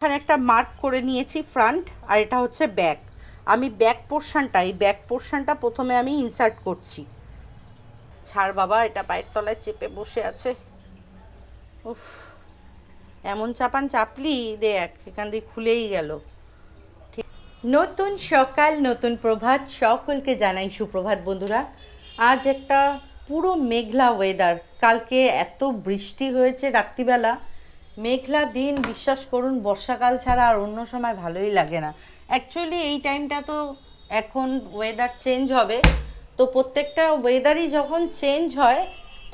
এখানে একটা মার্ক করে নিয়েছি ফ্রন্ট আর এটা হচ্ছে ব্যাক আমি ব্যাক পোর্শনটা এই ব্যাক পোর্শনটা প্রথমে আমি ইনসার্ট করছি। ছাড় বাবা, এটা পায়ের তলায় চেপে বসে আছে। উফ, এমন চাপান চাপলি দেখ, এখান দিয়ে খুলেই গেল। নতুন সকাল, নতুন প্রভাত, সকলকে জানাই সুপ্রভাত বন্ধুরা। আজ একটা পুরো মেঘলা ওয়েদার কালকে এত বৃষ্টি হয়েছে রাত্রিবেলা। মেঘলা দিন, বিশ্বাস করুন, বর্ষাকাল ছাড়া আর অন্য সময় ভালোই লাগে না। অ্যাকচুয়ালি এই টাইমটা তো এখন ওয়েদার চেঞ্জ হবে। তো প্রত্যেকটা ওয়েদারই যখন চেঞ্জ হয়,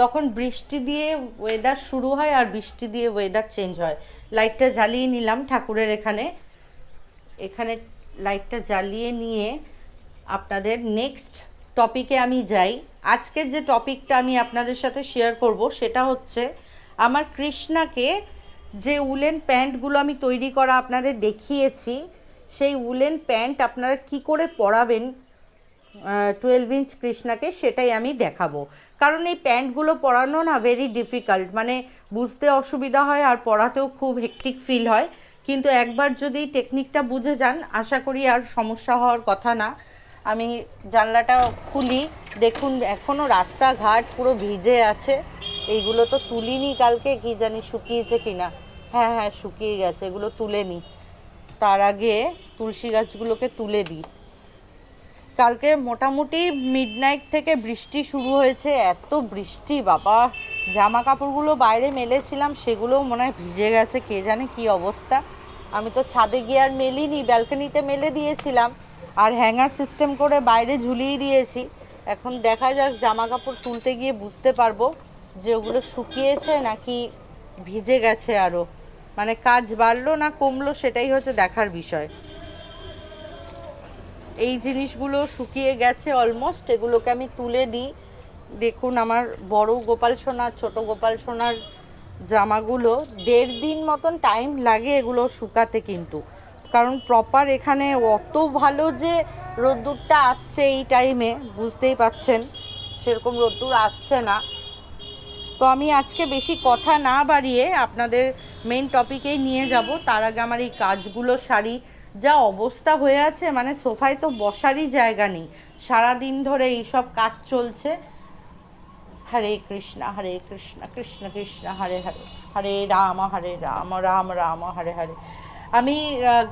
তখন বৃষ্টি দিয়ে ওয়েদার শুরু হয় আর বৃষ্টি দিয়ে ওয়েদার চেঞ্জ হয়। লাইটটা জ্বালিয়ে নিলাম ঠাকুরের এখানে। এখানে লাইটটা জ্বালিয়ে নিয়ে আপনাদের নেক্সট টপিকে আমি যাই। আজকের যে টপিকটা আমি আপনাদের সাথে শেয়ার করব, সেটা হচ্ছে আমার কৃষ্ণাকে যে উলেন প্যান্টগুলো আমি তৈরি করা আপনাদের দেখিয়েছি, সেই উলেন প্যান্ট আপনারা কি করে পরাবেন টুয়েলভ ইঞ্চ কৃষ্ণাকে সেটাই আমি দেখাবো। কারণ এই প্যান্টগুলো পরানো না ভেরি ডিফিকাল্ট মানে বুঝতে অসুবিধা হয় আর পরাতেও খুব হেকটিক ফিল হয়। কিন্তু একবার যদি টেকনিকটা বুঝে যান, আশা করি আর সমস্যা হওয়ার কথা না। আমি জানলাটা খুলি, দেখুন এখনও রাস্তাঘাট পুরো ভিজে আছে। এইগুলো তো তুলিনি কালকে, কি জানি শুকিয়েছে কিনা। হ্যাঁ হ্যাঁ শুকিয়ে গেছে, এগুলো তুলে নিই তার আগে তুলসী গাছগুলোকে তুলে দিই কালকে মোটামুটি মিডনাইট থেকে বৃষ্টি শুরু হয়েছে, এত বৃষ্টি, বাবা! জামা কাপড়গুলো বাইরে মেলেছিলাম, সেগুলোও মনে হয় ভিজে গেছে, কে জানে কি অবস্থা। আমি তো ছাদে গিয়ে আর মেলিনি, ব্যালকনিতে মেলে দিয়েছিলাম, আর হ্যাঙ্গার সিস্টেম করে বাইরে ঝুলিয়ে দিয়েছি। এখন দেখা যাক জামা কাপড় তুলতে গিয়ে বুঝতে পারব যে ওগুলো শুকিয়েছে নাকি ভিজে গেছে আরও মানে কাজ বাড়লো না কমলো সেটাই হচ্ছে দেখার বিষয়। এই জিনিসগুলো শুকিয়ে গেছে অলমোস্ট এগুলোকে আমি তুলে দিই দেখুন আমার বড় গোপাল সোনার, ছোট গোপাল সোনার জামাগুলো দেড় দিন মতন টাইম লাগে এগুলো শুকাতে কিন্তু। কারণ প্রপার এখানে অত ভালো যে রোদ্দুরটা আসছে এই টাইমে বুঝতেই পাচ্ছেন, সেরকম রোদ্দুর আসছে না। তো আমি আজকে বেশি কথা না বাড়িয়ে আপনাদের মেন টপিকেই নিয়ে যাব। তার আগে আমার এই কাজগুলো সারি। যা অবস্থা হয়ে আছে মানে সোফায় তো বসারই জায়গা নেই। সারাদিন ধরে এইসব কাজ চলছে। হরে কৃষ্ণ হরে কৃষ্ণ কৃষ্ণ কৃষ্ণ, হরে হরে। হরে রাম হরে রাম রাম রাম, হরে হরে। আমি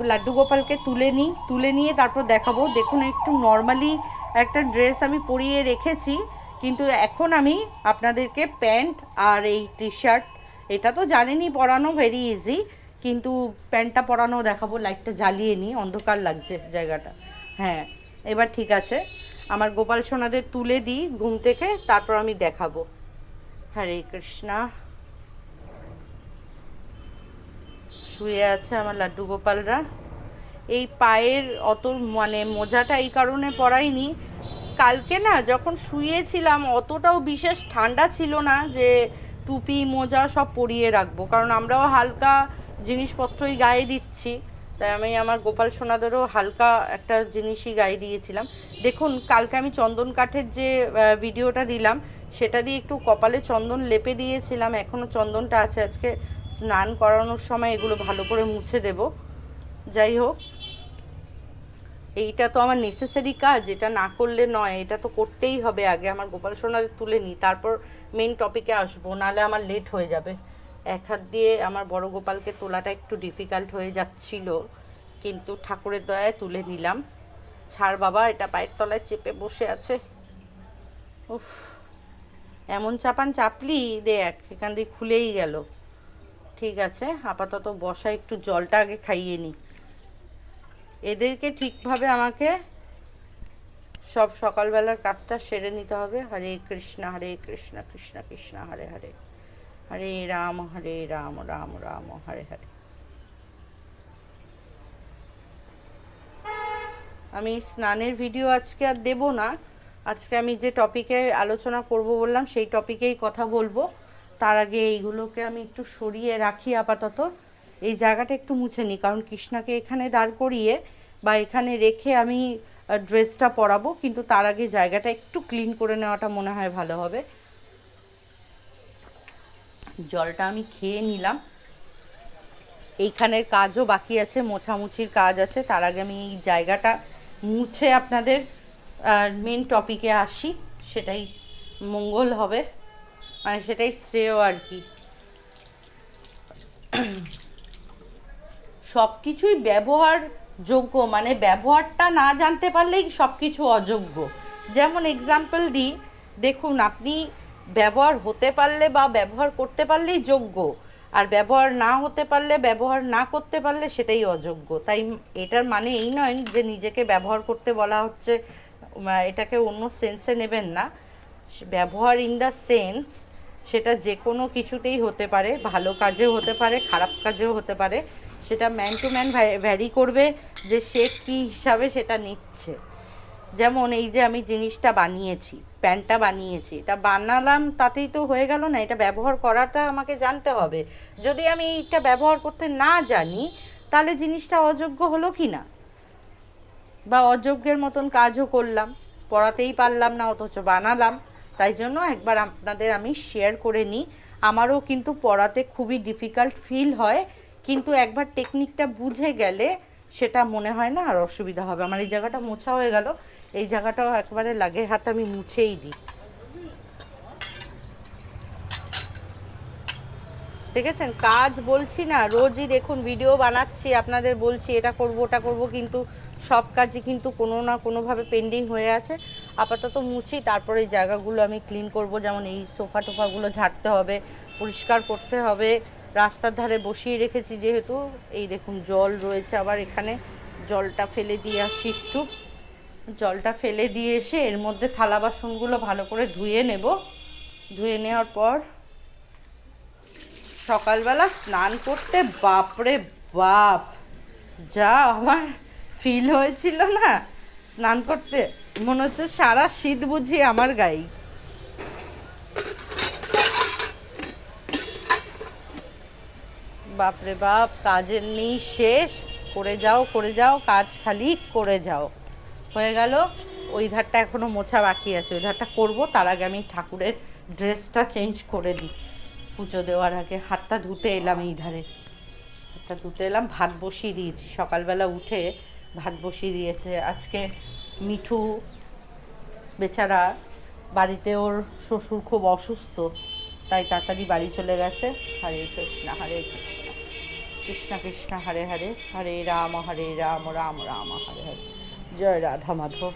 লাড্ডু গোপালকে তুলে নিই। তুলে নিয়ে তারপর দেখাবো। দেখুন, একটু নর্মালি একটা ড্রেস আমি পরিয়ে রেখেছি। কিন্তু এখন আমি আপনাদেরকে প্যান্ট আর এই টি শার্ট এটা তো জানেনই পরানো ভেরি ইজি কিন্তু প্যান্টটা পরানো দেখাবো লাইটটা জ্বালিয়ে নিই, অন্ধকার লাগছে জায়গাটা। হ্যাঁ এবার ঠিক আছে, আমার গোপাল সোনাদের তুলে দিই ঘুম থেকে, তারপর আমি দেখাবো। হরে কৃষ্ণা। শুয়ে আছে আমার লাড্ডু গোপালরা। এই পায়ের অত মানে মোজাটা এই কারণে পরাইনি কালকে না যখন শুয়েছিলাম, অতটাও বিশেষ ঠান্ডা ছিল না যে টুপি, মোজা সব পরিয়ে রাখব। কারণ আমরাও হালকা জিনিসপত্রই গায়ে দিচ্ছি। তাই আমি আমার গোপাল সোনাদেরও হালকা একটা জিনিসই গায়ে দিয়েছিলাম। দেখুন, কালকে আমি চন্দন কাঠের যে ভিডিওটা দিলাম, সেটা দিয়ে একটু কপালে চন্দন লেপে দিয়েছিলাম। এখনও চন্দনটা আছে। আজকে স্নান করানোর সময় এগুলো ভালো করে মুছে দেব। যাই হোক এইটা তো আমার নেসেসারি কাজ, এটা না করলে নয়, এটা তো করতেই হবে আগে আমার গোপাল সোনার তুলে নিই তারপর মেন টপিকে আসব নাহলে আমার লেট হয়ে যাবে। এক হাত দিয়ে আমার বড় গোপালকে তোলাটা একটু ডিফিকাল্ট হয়ে যাচ্ছিল, কিন্তু ঠাকুরের দয়ায় তুলে নিলাম। ছাড় বাবা, এটা পায়ের তলায় চেপে বসে আছে। উফ, এমন চাপান চাপলি দেখ, এখান দিয়ে খুলেই গেল। ঠিক আছে, আপাতত বসা, একটু জলটা আগে খাইয়ে নিই এদেরকে ঠিকভাবে আমাকে সব সকালবেলার কাজটা সেরে নিতে হবে। হরে কৃষ্ণ হরে কৃষ্ণ কৃষ্ণ কৃষ্ণ, হরে হরে। হরে রাম হরে রাম রাম রাম, হরে হরে। আমি স্নানের ভিডিও আজকে আর দেব না। আজকে আমি যে টপিকে আলোচনা করব বললাম, সেই টপিকেই কথা বলব। তার আগে এইগুলোকে আমি একটু সরিয়ে রাখি আপাতত। এই জায়গাটা একটু মুছে নিই কারণ কৃষ্ণাকে এখানে দাঁড় করিয়ে বা এখানে রেখে আমি ড্রেসটা পরাবো, কিন্তু তার আগে জায়গাটা একটু ক্লিন করে নেওয়াটা মনে হয় ভালো হবে। জলটা আমি খেয়ে নিলাম। এইখানের কাজও বাকি আছে, মোছামুছির কাজ আছে। তার আগে আমি এই জায়গাটা মুছে আপনাদের মেন টপিকে আসি। সেটাই মঙ্গল হবে। মানে সেটাই শ্রেয় আর কি। সব কিছুই ব্যবহার যোগ্য মানে ব্যবহারটা না জানতে পারলেই সব কিছু অযোগ্য। যেমন এক্সাম্পল দিই দেখুন আপনি ব্যবহার হতে পারলে বা ব্যবহার করতে পারলেই যোগ্য, আর ব্যবহার না হতে পারলে, ব্যবহার না করতে পারলে সেটাই অযোগ্য। তাই এটার মানে এই নয় যে নিজেকে ব্যবহার করতে বলা হচ্ছে এটাকে অন্য সেন্সে নেবেন না। ব্যবহার ইন দ্য সেন্স সেটা যে কোনো কিছুতেই হতে পারে, ভালো কাজেও হতে পারে, খারাপ কাজেও হতে পারে। সেটা ম্যান টু ম্যান ভ্যারি করবে যে সে কী হিসাবে সেটা নিচ্ছে। যেমন এই যে আমি জিনিসটা বানিয়েছি, প্যান্টটা বানিয়েছি, এটা বানালাম তাতেই তো হয়ে গেল না, এটা ব্যবহার করাটা আমাকে জানতে হবে। যদি আমি এইটা ব্যবহার করতে না জানি, তাহলে জিনিসটা অযোগ্য হলো কি না? বা অযোগ্যের মতন কাজও করলাম, পড়াতেই পারলাম না, অথচ বানালাম। তাই জন্য একবার আপনাদের আমি শেয়ার করে নিই। আমারও কিন্তু পড়াতে খুবই ডিফিকাল্ট ফিল হয়। কিন্তু একবার টেকনিকটা বুঝে গেলে সেটা মনে হয় না আর অসুবিধা হবে। আমার এই জায়গাটা মোছা হয়ে গেল, এই জায়গাটাও একবারে লাগে হাত আমি মুছেই দিই। দেখেছেন? কাজ বলছি না, রোজই দেখুন ভিডিও বানাচ্ছি, আপনাদের বলছি এটা করব, ওটা করব, কিন্তু সব কাজই কিন্তু কোনো না কোনোভাবে পেন্ডিং হয়ে আছে। আপাতত মুছি, তারপরে এই জায়গাগুলো আমি ক্লিন করব, যেমন এই সোফা টোফাগুলো ঝাড়তে হবে, পরিষ্কার করতে হবে রাস্তার ধারে বসিয়ে রেখেছি যেহেতু। এই দেখুন, জল রয়েছে আবার এখানে। জলটা ফেলে দিয়ে আসি একটু। জলটা ফেলে দিয়ে এসে এর মধ্যে থালা বাসনগুলো ভালো করে ধুয়ে নেব। ধুয়ে নেওয়ার পর সকালবেলা স্নান করতে, বাপরে বাপ! যা আমার ফিল হয়েছিল না স্নান করতে। মনে হচ্ছে সারা শীত বুঝি আমার গায়ে। বাপরে বাপ, কাজের নেই, শেষ। করে যাও করে যাও, কাজ খালি করে যাও। হয়ে গেল, ওই ধারটা এখনও মোছা বাকি আছে। ওই ধারটা করব, তার আগে আমি ঠাকুরের ড্রেসটা চেঞ্জ করে দিই। পুজো দেওয়ার আগে হাতটা ধুতে এলাম এই ধারে। হাতটা ধুতে এলাম, ভাত বসিয়ে দিয়েছি। সকালবেলা উঠে ভাত বসিয়ে দিয়েছে। আজকে মিঠু বেচারা বাড়িতে ওর শ্বশুর খুব অসুস্থ। তাই তাড়াতাড়ি বাড়ি চলে গেছে। হরে কৃষ্ণ হরে কৃষ্ণ। কৃষ্ণ কৃষ্ণ, হরে হরে। হরে রাম হরে রাম রাম রাম, হরে হরে। জয় রাধা মাধব।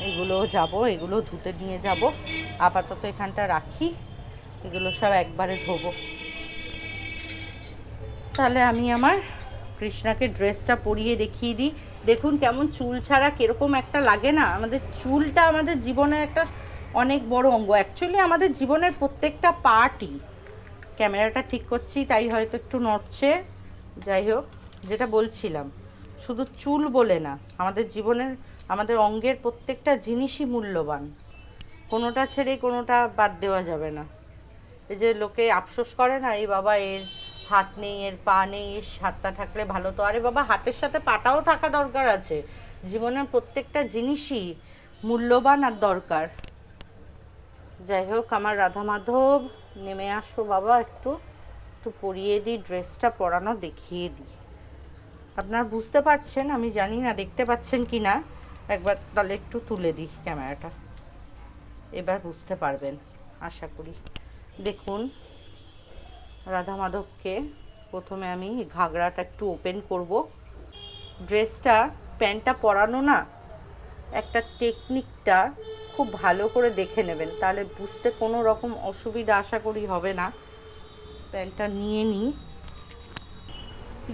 এগুলো যাব, এগুলো ধুতে নিয়ে যাব। আপাতত এখানটা রাখি। এগুলো সব একবারে ধোবো। তাহলে আমি আমার কৃষ্ণাকে ড্রেসটা পরিয়ে দেখিয়ে দিই। দেখুন কেমন চুল ছাড়া কীরকম একটা লাগে না। আমাদের চুলটা আমাদের জীবনের একটা অনেক বড় অঙ্গ। অ্যাকচুয়ালি আমাদের জীবনের প্রত্যেকটা পার্টই ক্যামেরাটা ঠিক করছি, তাই হয়তো একটু নড়ছে। যাই হোক, যেটা বলছিলাম, শুধু চুল বলে না, আমাদের জীবনের, আমাদের অঙ্গের প্রত্যেকটা জিনিসই মূল্যবান। কোনোটা ছেড়ে কোনোটা বাদ দেওয়া যাবে না। এই যে লোকে আফসোস করে না, এই বাবা, এর হাত নেই, এর পা নেই, এর হাতটা থাকলে ভালো তো। আরে বাবা, হাতের সাথে পাটাও থাকা দরকার আছে। জীবনের প্রত্যেকটা জিনিসই মূল্যবান আর দরকার। যাই হোক, আমার রাধা মাধব, নেমে আসো বাবা, একটু। একটু পরিয়ে দিই, ড্রেসটা পরানো, দেখিয়ে দিই। আপনারা বুঝতে পারছেন, আমি জানি না, দেখতে পাচ্ছেন কি না? একবার তাহলে একটু তুলে দিই ক্যামেরাটা। এবার বুঝতে পারবেন, আশা করি। দেখুন রাধা মাধবকে প্রথমে আমি ঘাগরাটা একটু ওপেন করব। ড্রেসটা, প্যান্টটা পরানো না, একটা টেকনিকটা খুব ভালো করে দেখে নেবেন। তাহলে বুঝতে কোনো রকম অসুবিধা আশা করি হবে না। প্যান্টটা নিয়ে নিই।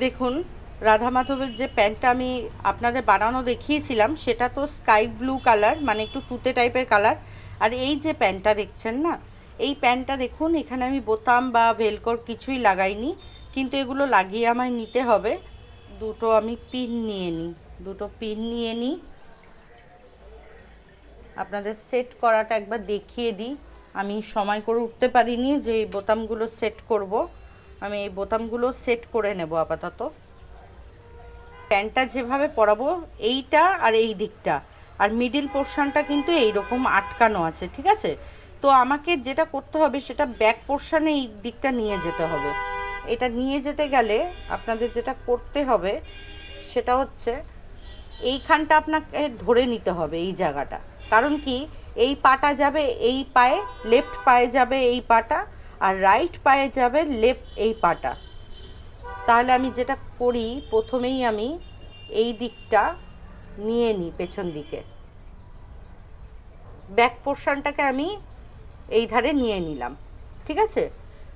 দেখুন রাধা মাধবের যে প্যান্টটা আমি আপনাদের বানানো দেখিয়েছিলাম, সেটা তো স্কাই ব্লু কালার মানে একটু তুতে টাইপের কালার আর এই যে প্যান্টটা দেখছেন না এই প্যান্টটা দেখুন, এখানে আমি বোতাম বা ভেলকর কিছুই লাগাইনি, কিন্তু এগুলো লাগিয়ে আমায় নিতে হবে। দুটো আমি পিন নিয়ে নিই, দুটো পিন নিয়ে নিই। আপনাদের সেট করাটা একবার দেখিয়ে দিই। আমি সময় করে উঠতে পারিনি যে এই বোতামগুলো সেট করব। আমি এই বোতামগুলো সেট করে নেব আপাতত। প্যান্টটা যেভাবে পরাবো, এইটা আর এই দিকটা। আর মিডিল পোর্শনটা কিন্তু এই রকম আটকানো আছে, ঠিক আছে? তো আমাকে যেটা করতে হবে সেটা ব্যাক পোর্শনে এই দিকটা নিয়ে যেতে হবে। এটা নিয়ে যেতে গেলে আপনাদের যেটা করতে হবে সেটা হচ্ছে এইখানটা আপনাকে ধরে নিতে হবে এই জায়গাটা। কারণ কি? এই পাটা যাবে এই পায়ে লেফট পায়ে যাবে এই পাটা আর রাইট পায়ে যাবে লেফট এই পাটা। তাহলে আমি যেটা করি, প্রথমেই আমি এই দিকটা নিয়ে নিই পেছন দিকে। ব্যাক পোর্শনটাকে আমি এই ধারে নিয়ে নিলাম। ঠিক আছে?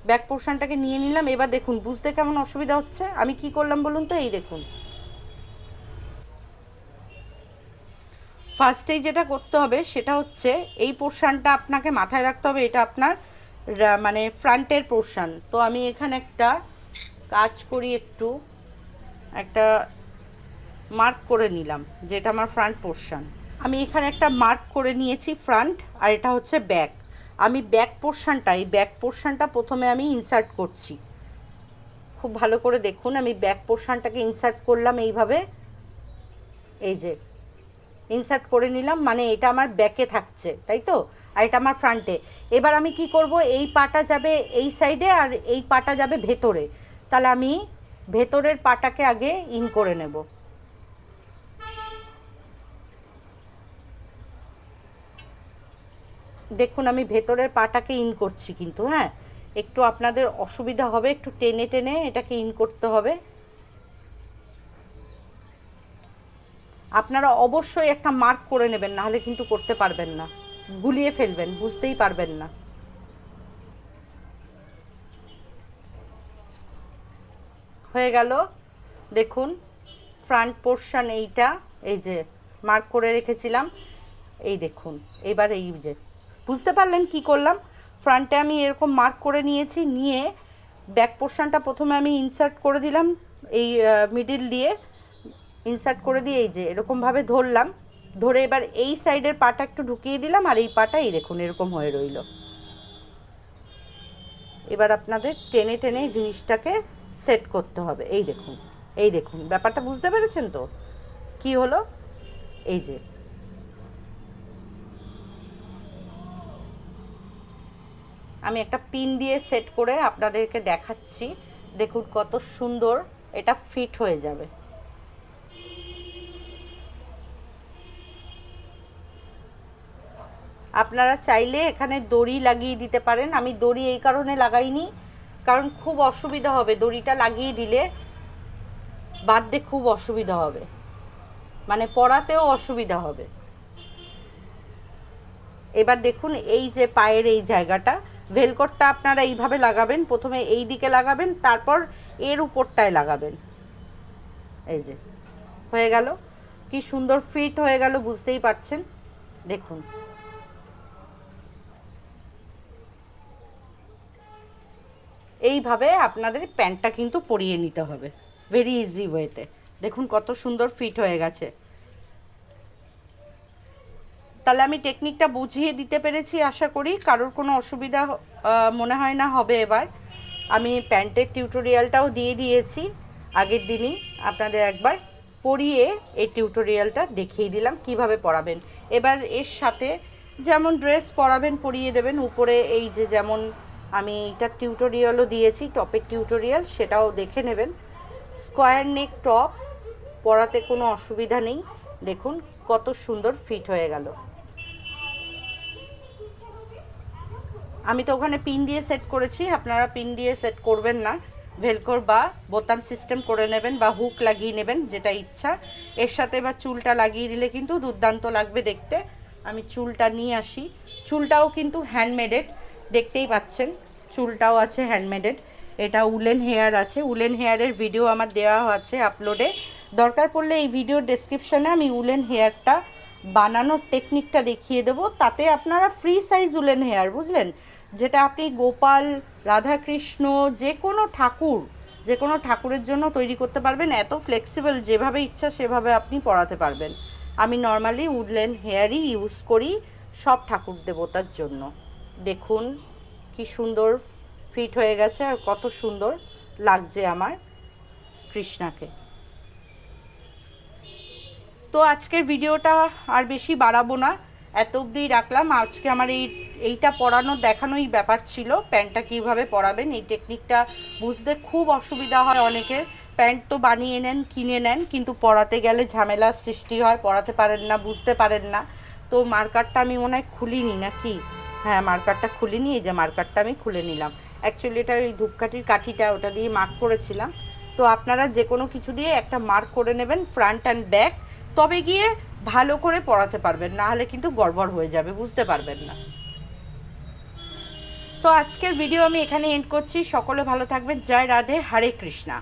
ব্যাক পোর্শনটাকে নিয়ে নিলাম। এবার দেখুন, বুঝতে কেমন অসুবিধা হচ্ছে? আমি কি করলাম বলুন তো? এই দেখুন। ফার্স্টেই যেটা করতে হবে, সেটা হচ্ছে এই পোর্শনটা আপনাকে মাথায় রাখতে হবে। এটা আপনার মানে ফ্রন্টের পোর্শন। তো আমি এখানে একটা কাজ করি একটু। একটা মার্ক করে নিলাম, যেটা আমার ফ্রন্ট পোর্শন। আমি এখানে একটা মার্ক করে নিয়েছি, ফ্রন্ট, আর এটা হচ্ছে ব্যাক। আমি ব্যাক পোর্শনটা এই ব্যাক পোর্শনটা প্রথমে আমি ইনসার্ট করছি। খুব ভালো করে দেখুন, আমি ব্যাক পোর্শনটাকে ইনসার্ট করলাম এইভাবে। এই যে ইনসার্ট করে নিলাম মানে এটা আমার ব্যাকে থাকছে, তাই তো? আর এটা আমার ফ্রন্টে এবার আমি কি করব, এই পাটা যাবে এই সাইডে আর এই পাটা যাবে ভেতরে। তাহলে আমি ভেতরের পাটাকে আগে ইন করে নেব। দেখুন, আমি ভেতরের পাটাকে ইন করছি কিন্তু হ্যাঁ? একটু আপনাদের অসুবিধা হবে, একটু টেনে টেনে এটাকে ইন করতে হবে। আপনারা অবশ্যই একটা মার্ক করে নেবেন, নাহলে কিন্তু করতে পারবেন না। গুলিয়ে ফেলবেন, বুঝতেই পারবেন না। হয়ে গেল। দেখুন ফ্রন্ট পোর্শন এইটা, এই যে মার্ক করে রেখেছিলাম, এই দেখুন, এবার এই যে বুঝতে পারলেন কি করলাম? ফ্রন্টে আমি এরকম মার্ক করে নিয়েছি, নিয়ে ব্যাক পোর্শনটা প্রথমে আমি ইনসার্ট করে দিলাম, এই মিডিল দিয়ে ইনসার্ট করে দিয়ে এই যে এরকমভাবে ধরলাম, ধরে এবার এই সাইডের পাটা একটু ঢুকিয়ে দিলাম, আর এই পাটা এই দেখুন এরকম হয়ে রইল। এবার আপনাদের টেনে টেনে জিনিসটাকে সেট করতে হবে। এই দেখুন এই দেখুন, ব্যাপারটা বুঝতে পেরেছেন তো? কি হলো? এই যে আমি একটা পিন দিয়ে সেট করে আপনাদেরকে দেখাচ্ছি। দেখুন কত সুন্দর এটা ফিট হয়ে যাবে। আপনারা চাইলে এখানে দড়ি লাগিয়ে দিতে পারেন। আমি দড়ি এই কারণে লাগাইনি, কারণ খুব অসুবিধা হবে দড়িটা লাগিয়ে দিলে বাঁধতে খুব অসুবিধা হবে। মানে পড়াতেও অসুবিধা হবে। এবার দেখুন এই যে পায়ের এই জায়গাটা ভেলকটটা আপনারা এইভাবে লাগাবেন, প্রথমে এই দিকে লাগাবেন, তারপর এর উপরটায় লাগাবেন। এই যে, হয়ে গেল। কি সুন্দর ফিট হয়ে গেল, বুঝতেই পারছেন? দেখুন। এইভাবে আপনাদের প্যান্টটা কিন্তু পরিয়ে নিতে হবে ভেরি ইজি ওয়েতে দেখুন কত সুন্দর ফিট হয়ে গেছে। তাহলে আমি টেকনিকটা বুঝিয়ে দিতে পেরেছি, আশা করি। কারোর কোনো অসুবিধা মনে হয় না হবে এবার। আমি প্যান্টের টিউটোরিয়ালটাও দিয়ে দিয়েছি আগের দিনই। আপনাদের একবার পরিয়ে এই টিউটোরিয়ালটা দেখিয়ে দিলাম কীভাবে পরাবেন এবার এর সাথে যেমন ড্রেস পরাবেন, পরিয়ে দেবেন। উপরে এই যে যেমন আমি এইটার টিউটোরিয়ালও দিয়েছি, টপের টিউটোরিয়াল সেটাও দেখে নেবেন। স্কোয়ার নেক টপ, পরাতে কোনো অসুবিধা নেই। দেখুন কত সুন্দর ফিট হয়ে গেল। আমি তো ওখানে পিন দিয়ে সেট করেছি, আপনারা পিন দিয়ে সেট করবেন না। ভেলকোর বা বোতাম সিস্টেম করে নেবেন বা হুক লাগিয়ে নেবেন, যেটা ইচ্ছা। এর সাথে বা চুলটা লাগিয়ে দিলে কিন্তু দুর্দান্ত লাগবে দেখতে। আমি চুলটা নিয়ে আসি। চুলটাও কিন্তু হ্যান্ডমেডেড দেখতেই পাচ্ছেন। চুলটাও আছে হ্যান্ডমেডেড এটা উলেন হেয়ার আছে। উলেন হেয়ারের ভিডিও আমার দেওয়া আছে আপলোডে দরকার পড়লে এই ভিডিওর ডেসক্রিপশানে আমি উলেন হেয়ারটা বানানোর টেকনিকটা দেখিয়ে দেবো। তাতে আপনারা ফ্রি সাইজ উলেন হেয়ার, বুঝলেন? যেটা আপনি গোপাল, রাধাকৃষ্ণ, যে কোনো ঠাকুর, যে কোনো ঠাকুরের জন্য তৈরি করতে পারবেন, এত ফ্লেক্সিবল যেভাবে ইচ্ছা সেভাবে আপনি পড়াতে পারবেন। আমি নর্মালি উডলেন হেয়ারই ইউজ করি সব ঠাকুর দেবতার জন্য। দেখুন কি সুন্দর ফিট হয়ে গেছে আর কত সুন্দর লাগছে আমার কৃষ্ণাকে। তো আজকের ভিডিওটা আর বেশি বাড়াবো না। এত অবধিই রাখলাম। আজকে আমার এই, এইটা পরানো দেখানোই ব্যাপার ছিল, প্যান্টটা কীভাবে পরাবেন, এই টেকনিকটা বুঝতে খুব অসুবিধা হয় অনেকের প্যান্ট তো বানিয়ে নেন, কিনে নেন, কিন্তু পরাতে গেলে ঝামেলার সৃষ্টি হয়, পরাতে পারেন না, বুঝতে পারেন না। তো মার্কারটা আমি মনে হয় খুলিনি নাকি? হ্যাঁ মার্কারটা খুলিনি, এই যে মার্কারটা আমি খুলে নিলাম। অ্যাকচুয়ালি এটা ওই ধূপকাঠির কাঠিটা, ওটা দিয়ে মার্ক করেছিলাম। তো আপনারা যে কোনো কিছু দিয়ে একটা মার্ক করে নেবেন ফ্রন্ট অ্যান্ড ব্যাক তবে গিয়ে ভালো করে পড়াতে পারবেন না হলে কিন্তু গড়বড় হয়ে যাবে, বুঝতে পারবেন না। তো আজকের ভিডিও আমি এখানে এন্ড করছি। সকলে ভালো থাকবেন। জয় রাধে, হরে কৃষ্ণা।